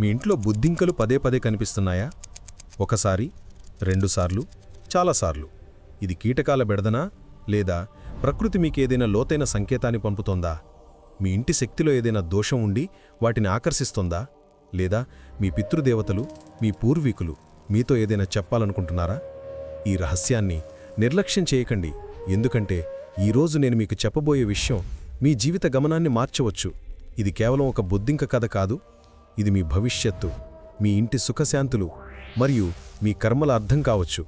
మీ ఇంట్లో బుద్ధింకలు పదే పదే కనిపిస్తున్నాయా? ఒకసారి రెండుసార్లు చాలాసార్లు ఇది కీటకాల బెడదనా? లేదా ప్రకృతి మీకేదైనా లోతైన సంకేతాన్ని పంపుతోందా? మీ ఇంటి శక్తిలో ఏదైనా దోషం ఉండి వాటిని ఆకర్షిస్తోందా? లేదా మీ పితృదేవతలు మీ పూర్వీకులు మీతో ఏదైనా చెప్పాలనుకుంటున్నారా? ఈ రహస్యాన్ని నిర్లక్ష్యం చేయకండి. ఎందుకంటే ఈరోజు నేను మీకు చెప్పబోయే విషయం మీ జీవిత గమనాన్ని మార్చవచ్చు. ఇది కేవలం ఒక బుద్ధింక కథ కాదు. ఇది మీ భవిష్యత్తు మీ ఇంటి సుఖశాంతులు మరియు మీ కర్మల అర్థం కావచ్చు.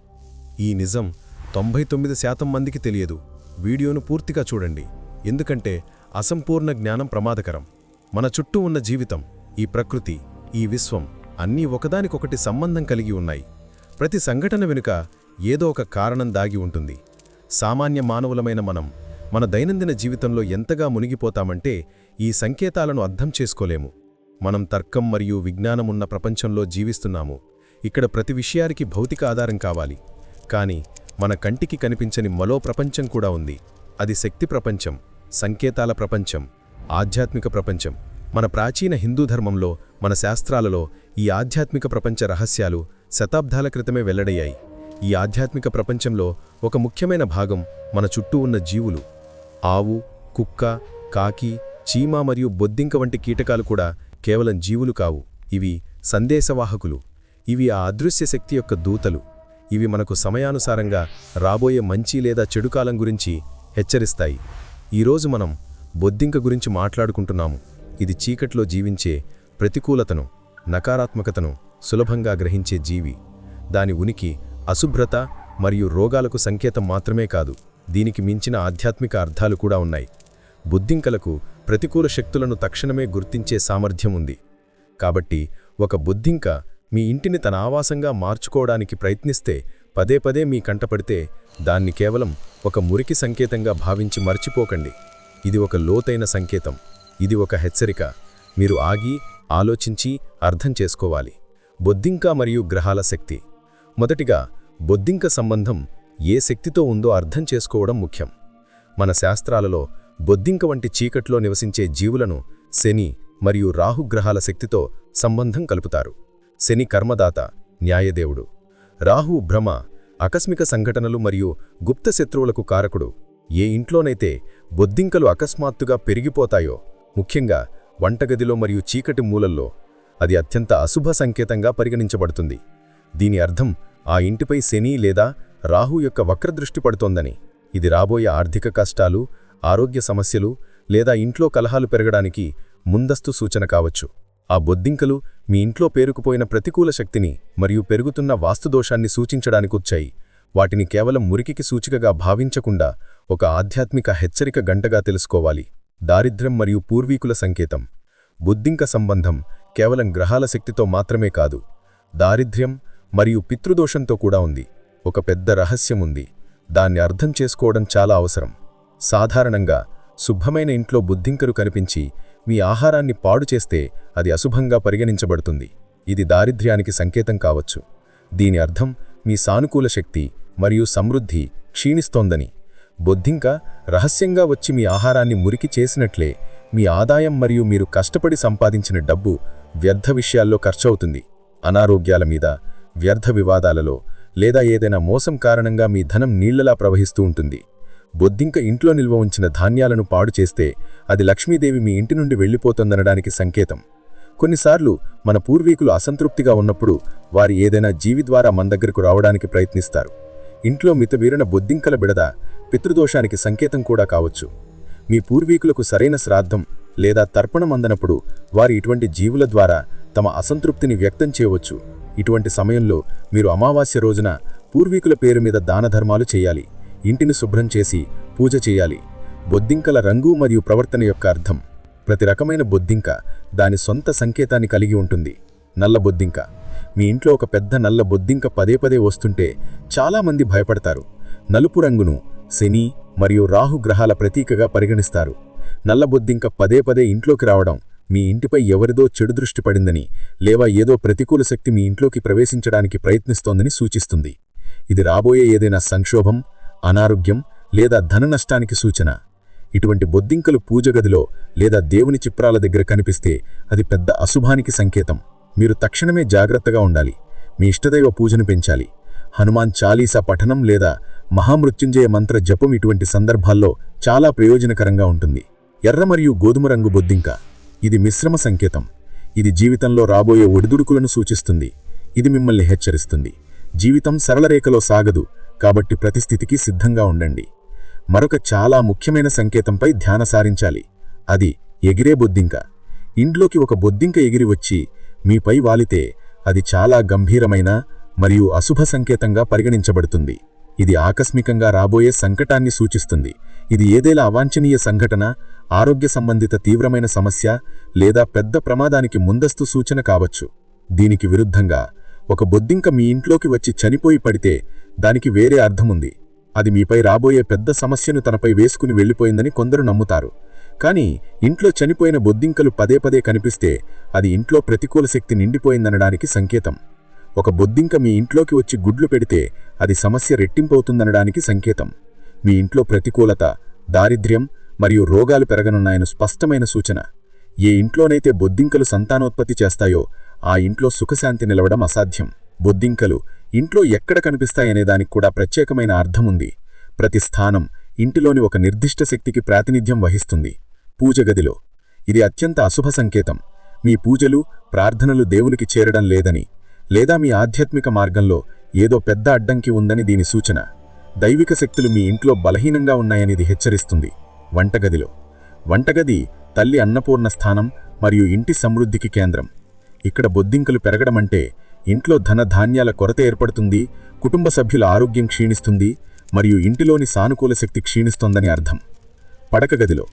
ఈ నిజం తొంభై తొమ్మిది శాతం మందికి తెలియదు. వీడియోను పూర్తిగా చూడండి. ఎందుకంటే అసంపూర్ణ జ్ఞానం ప్రమాదకరం. మన చుట్టూ ఉన్న జీవితం ఈ ప్రకృతి ఈ విశ్వం అన్నీ ఒకదానికొకటి సంబంధం కలిగి ఉన్నాయి. ప్రతి సంఘటన వెనుక ఏదో ఒక కారణం దాగి ఉంటుంది. సామాన్య మానవులమైన మనం మన దైనందిన జీవితంలో ఎంతగా మునిగిపోతామంటే ఈ సంకేతాలను అర్థం చేసుకోలేము. మనం తర్కం మరియు విజ్ఞానమున్న ప్రపంచంలో జీవిస్తున్నాము. ఇక్కడ ప్రతి విషయానికి భౌతిక ఆధారం కావాలి. కానీ మన కంటికి కనిపించని మరో ప్రపంచం కూడా ఉంది. అది శక్తి ప్రపంచం సంకేతాల ప్రపంచం ఆధ్యాత్మిక ప్రపంచం. మన ప్రాచీన హిందూ ధర్మంలో మన శాస్త్రాలలో ఈ ఆధ్యాత్మిక ప్రపంచ రహస్యాలు శతాబ్దాల క్రితమే వెల్లడయ్యాయి. ఈ ఆధ్యాత్మిక ప్రపంచంలో ఒక ముఖ్యమైన భాగం మన చుట్టూ ఉన్న జీవులు. ఆవు కుక్క కాకి చీమ మరియు బొద్దింక వంటి కీటకాలు కూడా కేవలం జీవులు కావు. ఇవి సందేశవాహకులు. ఇవి ఆ అదృశ్య శక్తి యొక్క దూతలు. ఇవి మనకు సమయానుసారంగా రాబోయే మంచి లేదా చెడుకాలం గురించి హెచ్చరిస్తాయి. ఈరోజు మనం బొద్దింక గురించి మాట్లాడుకుంటున్నాము. ఇది చీకట్లో జీవించే ప్రతికూలతను నకారాత్మకతను సులభంగా గ్రహించే జీవి. దాని ఉనికి అశుభ్రత మరియు రోగాలకు సంకేతం మాత్రమే కాదు. దీనికి మించిన ఆధ్యాత్మిక అర్థాలు కూడా ఉన్నాయి. బుద్ధింకలకు ప్రతికూల శక్తులను తక్షణమే గుర్తించే సామర్థ్యం ఉంది. కాబట్టి ఒక బుద్ధింక మీ ఇంటిని తన ఆవాసంగా మార్చుకోవడానికి ప్రయత్నిస్తే పదే పదే మీ కంటపడితే దాన్ని కేవలం ఒక మురికి సంకేతంగా భావించి మర్చిపోకండి. ఇది ఒక లోతైన సంకేతం. ఇది ఒక హెచ్చరిక. మీరు ఆగి ఆలోచించి అర్థం చేసుకోవాలి. బొద్దింక మరియు గ్రహాల శక్తి. మొదటిగా బొద్దింక సంబంధం ఏ శక్తితో ఉందో అర్థం చేసుకోవడం ముఖ్యం. మన శాస్త్రాలలో బొద్దింక వంటి చీకట్లో నివసించే జీవులను శని మరియు రాహుగ్రహాల శక్తితో సంబంధం కలుపుతారు. శని కర్మదాత న్యాయదేవుడు. రాహు భ్రమ ఆకస్మిక సంఘటనలు మరియు గుప్త శత్రువులకు కారకుడు. ఏ ఇంట్లోనైతే బొద్దింకలు అకస్మాత్తుగా పెరిగిపోతాయో ముఖ్యంగా వంటగదిలో మరియు చీకటి మూలల్లో అది అత్యంత అశుభ సంకేతంగా పరిగణించబడుతుంది. దీని అర్థం ఆ ఇంటిపై శని లేదా రాహు యొక్క వక్రదృష్టి పడుతోందని. ఇది రాబోయే ఆర్థిక కష్టాలు ఆరోగ్య సమస్యలు లేదా ఇంట్లో కలహాలు పెరగడానికి ముందస్తు సూచన కావచ్చు. ఆ బొద్దింకలు మీ ఇంట్లో పేరుకుపోయిన ప్రతికూల శక్తిని మరియు పెరుగుతున్న వాస్తుదోషాన్ని సూచించడానికొచ్చాయి వాటిని కేవలం మురికికి సూచికగా భావించకుండా ఒక ఆధ్యాత్మిక హెచ్చరిక గంటగా తెలుసుకోవాలి. దారిద్ర్యం మరియు పూర్వీకుల సంకేతం. బుద్ధింక సంబంధం కేవలం గ్రహాల శక్తితో మాత్రమే కాదు దారిద్ర్యం మరియు పితృదోషంతో కూడా ఉంది. ఒక పెద్ద రహస్యం ఉంది. దాన్ని అర్థం చేసుకోవడం చాలా అవసరం. సాధారణంగా శుభ్రమైన ఇంట్లో బుద్ధింకరు కనిపించి మీ ఆహారాన్ని పాడు చేస్తే అది అశుభంగా పరిగణించబడుతుంది. ఇది దారిద్ర్యానికి సంకేతం కావచ్చు. దీని అర్థం మీ సానుకూల శక్తి మరియు సమృద్ధి క్షీణిస్తోందని. బొద్దింక రహస్యంగా వచ్చి మీ ఆహారాన్ని మురికి చేసినట్లే మీ ఆదాయం మరియు మీరు కష్టపడి సంపాదించిన డబ్బు వ్యర్థ విషయాల్లో ఖర్చవుతుంది. అనారోగ్యాల మీద వ్యర్థ వివాదాలలో లేదా ఏదైనా మోసం కారణంగా మీ ధనం నీళ్ళలా ప్రవహిస్తూ ఉంటుంది. బొద్దింక ఇంట్లో నిల్వ ఉంచిన ధాన్యాలను పాడు చేస్తే అది లక్ష్మీదేవి మీ ఇంటి నుండి వెళ్ళిపోతుందనడానికి సంకేతం. కొన్నిసార్లు మన పూర్వీకులు అసంతృప్తిగా ఉన్నప్పుడు వారి ఏదైనా జీవి ద్వారా మన దగ్గరకు రావడానికి ప్రయత్నిస్తారు. ఇంట్లో మితవీరణ బొద్దింకల బిడద పితృదోషానికి సంకేతం కూడా కావచ్చు. మీ పూర్వీకులకు సరైన శ్రాద్ధం లేదా తర్పణం అందనప్పుడు వారి ఇటువంటి జీవుల ద్వారా తమ అసంతృప్తిని వ్యక్తం చేయవచ్చు. ఇటువంటి సమయంలో మీరు అమావాస్య రోజున పూర్వీకుల పేరు మీద దానధర్మాలు చేయాలి. ఇంటిని శుభ్రం చేసి పూజ చేయాలి. బొద్దింకల రంగు మరియు ప్రవర్తన యొక్క అర్థం. ప్రతి రకమైన బొద్దింక దాని సొంత సంకేతాన్ని కలిగి ఉంటుంది. నల్ల బొద్దింక. మీ ఇంట్లో ఒక పెద్ద నల్ల బొద్దింక పదే పదే వస్తుంటే చాలామంది భయపడతారు. నలుపు రంగును శని మరియు రాహు గ్రహాల ప్రతీకగా పరిగణిస్తారు. నల్ల బొద్దింక పదే పదే ఇంట్లోకి రావడం మీ ఇంటిపై ఎవరిదో చెడు దృష్టి పడిందని లేవా ఏదో ప్రతికూల శక్తి మీ ఇంట్లోకి ప్రవేశించడానికి ప్రయత్నిస్తోందని సూచిస్తుంది. ఇది రాబోయే ఏదైనా సంక్షోభం అనారోగ్యం లేదా ధన నష్టానికి సూచన. ఇటువంటి బొద్దింకలు పూజగదిలో లేదా దేవుని చిత్రాల దగ్గర కనిపిస్తే అది పెద్ద అశుభానికి సంకేతం. మీరు తక్షణమే జాగ్రత్తగా ఉండాలి. మీ ఇష్టదైవ పూజను పెంచాలి. హనుమాన్ చాలీసా పఠనం లేదా మహామృత్యుంజయ మంత్ర జపం ఇటువంటి సందర్భాల్లో చాలా ప్రయోజనకరంగా ఉంటుంది. ఎర్ర మరియు గోధుమ రంగు బొద్దింక. ఇది మిశ్రమ సంకేతం. ఇది జీవితంలో రాబోయే ఒడిదుడుకులను సూచిస్తుంది. ఇది మిమ్మల్ని హెచ్చరిస్తుంది. జీవితం సరళ రేఖలో సాగదు. కాబట్టి ప్రతిస్థితికి సిద్ధంగా ఉండండి. మరొక చాలా ముఖ్యమైన సంకేతంపై ధ్యాన సారించాలి. అది ఎగిరే బొద్దింక. ఇంట్లోకి ఒక బొద్దింక ఎగిరి వచ్చి మీపై వాలితే అది చాలా గంభీరమైన మరియు అశుభ సంకేతంగా పరిగణించబడుతుంది. ఇది ఆకస్మికంగా రాబోయే సంకటాన్ని సూచిస్తుంది. ఇది ఏదేలా అవాంఛనీయ సంఘటన ఆరోగ్య సంబంధిత తీవ్రమైన సమస్య లేదా పెద్ద ప్రమాదానికి ముందస్తు సూచన కావచ్చు. దీనికి విరుద్ధంగా ఒక బొద్దింక మీ ఇంట్లోకి వచ్చి చనిపోయి పడితే దానికి వేరే అర్థముంది. అది మీపై రాబోయే పెద్ద సమస్యను తనపై వేసుకుని వెళ్ళిపోయిందని కొందరు నమ్ముతారు. కానీ ఇంట్లో చనిపోయిన బొద్దింకలు పదే పదే కనిపిస్తే అది ఇంట్లో ప్రతికూల శక్తి నిండిపోయిందనడానికి సంకేతం. ఒక బొద్దింక మీ ఇంట్లోకి వచ్చి గుడ్లు పెడితే అది సమస్య రెట్టింపవుతుందనడానికి సంకేతం. మీ ఇంట్లో ప్రతికూలత దారిద్ర్యం మరియు రోగాలు పెరగనున్నాయని స్పష్టమైన సూచన. ఏ ఇంట్లోనైతే బొద్దింకలు సంతానోత్పత్తి చేస్తాయో ఆ ఇంట్లో సుఖశాంతి నిలవడం అసాధ్యం. బొద్దింకలు ఇంట్లో ఎక్కడ కనిపిస్తాయనే దానికి కూడా ప్రత్యేకమైన అర్థముంది. ప్రతి స్థానం ఇంటిలోని ఒక నిర్దిష్ట శక్తికి ప్రాతినిధ్యం వహిస్తుంది. పూజ గదిలో. ఇది అత్యంత అశుభ సంకేతం. మీ పూజలు ప్రార్థనలు దేవునికి చేరడం లేదని లేదా మీ ఆధ్యాత్మిక మార్గంలో ఏదో పెద్ద అడ్డంకి ఉందని దీని సూచన. దైవిక శక్తులు మీ ఇంట్లో బలహీనంగా ఉన్నాయని ఇది హెచ్చరిస్తుంది. వంటగదిలో. వంటగది తల్లి అన్నపూర్ణ స్థానం మరియు ఇంటి సమృద్ధికి కేంద్రం. ఇక్కడ బొద్దింకలు పెరగడమంటే ఇంట్లో ధనధాన్యాల కొరత ఏర్పడుతుంది కుటుంబ సభ్యుల ఆరోగ్యం క్షీణిస్తుంది మరియు ఇంటిలోని సానుకూల శక్తి క్షీణిస్తోందని అర్థం. పడక గదిలో.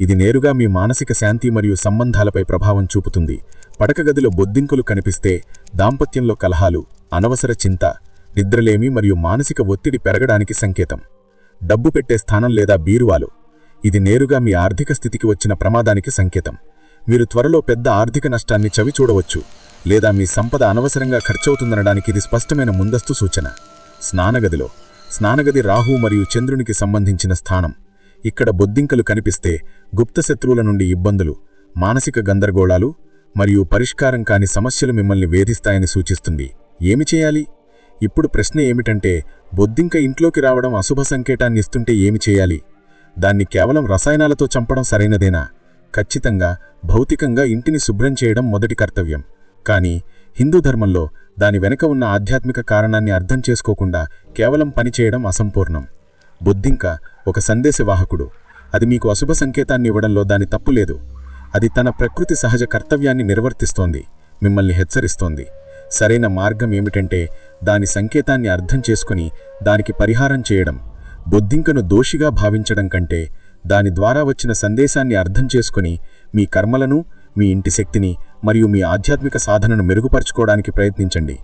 ఇది నేరుగా మీ మానసిక శాంతి మరియు సంబంధాలపై ప్రభావం చూపుతుంది. పడక గదిలో బొద్దింకులు కనిపిస్తే దాంపత్యంలో కలహాలు అనవసర చింత నిద్రలేమి మరియు మానసిక ఒత్తిడి పెరగడానికి సంకేతం. డబ్బు పెట్టే స్థానం లేదా బీరువాలు. ఇది నేరుగా మీ ఆర్థిక స్థితికి వచ్చిన ప్రమాదానికి సంకేతం. మీరు త్వరలో పెద్ద ఆర్థిక నష్టాన్ని చవి చూడవచ్చు లేదా మీ సంపద అనవసరంగా ఖర్చవుతుందనడానికి ఇది స్పష్టమైన ముందస్తు సూచన. స్నానగదిలో స్నానగది రాహు మరియు చంద్రునికి సంబంధించిన స్థానం. ఇక్కడ బొద్దింకలు కనిపిస్తే గుప్త శత్రువుల నుండి ఇబ్బందులు మానసిక గందరగోళాలు మరియు పరిష్కారం కాని సమస్యలు మిమ్మల్ని వేధిస్తాయని సూచిస్తుంది. ఏమి చేయాలి? ఇప్పుడు ప్రశ్న ఏమిటంటే బొద్దింక ఇంట్లోకి రావడం అశుభ సంకేతాన్ని ఇస్తుంటే ఏమి చేయాలి? దాన్ని కేవలం రసాయనాలతో చంపడం సరైనదేనా? ఖచ్చితంగా భౌతికంగా ఇంటిని శుభ్రం చేయడం మొదటి కర్తవ్యం. కానీ హిందూ ధర్మంలో దాని వెనుక ఉన్న ఆధ్యాత్మిక కారణాన్ని అర్థం చేసుకోకుండా కేవలం పనిచేయడం అసంపూర్ణం. బుద్ధింక ఒక సందేశవాహకుడు. అది మీకు అశుభ సంకేతాన్ని ఇవ్వడంలో దాని తప్పు లేదు. అది తన ప్రకృతి సహజ కర్తవ్యాన్ని నిర్వర్తిస్తోంది మిమ్మల్ని హెచ్చరిస్తోంది. సరైన మార్గం ఏమిటంటే దాని సంకేతాన్ని అర్థం చేసుకుని దానికి పరిహారం చేయడం. బొద్దింకను దోషిగా భావించడం కంటే దాని ద్వారా వచ్చిన సందేశాన్ని అర్థం చేసుకుని మీ కర్మలను మీ ఇంటి శక్తిని మరియు మీ ఆధ్యాత్మిక సాధనను మెరుగుపరుచుకోవడానికి ప్రయత్నించండి.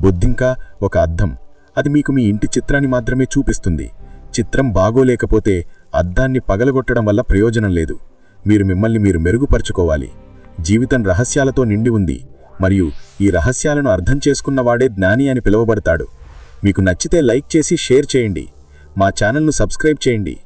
బొద్దింక ఒక అద్దం. అది మీకు మీ ఇంటి చిత్రాన్ని మాత్రమే చూపిస్తుంది. చిత్రం బాగోలేకపోతే అద్దాన్ని పగలగొట్టడం వల్ల ప్రయోజనం లేదు. మీరు మిమ్మల్ని మీరు మెరుగుపరుచుకోవాలి. జీవితం రహస్యాలతో నిండి ఉంది. మరియు ఈ రహస్యాలను అర్థం చేసుకున్నవాడే జ్ఞాని అని పిలువబడతాడు. మీకు నచ్చితే లైక్ చేసి షేర్ చేయండి. మా ఛానల్ను సబ్స్క్రైబ్ చేయండి.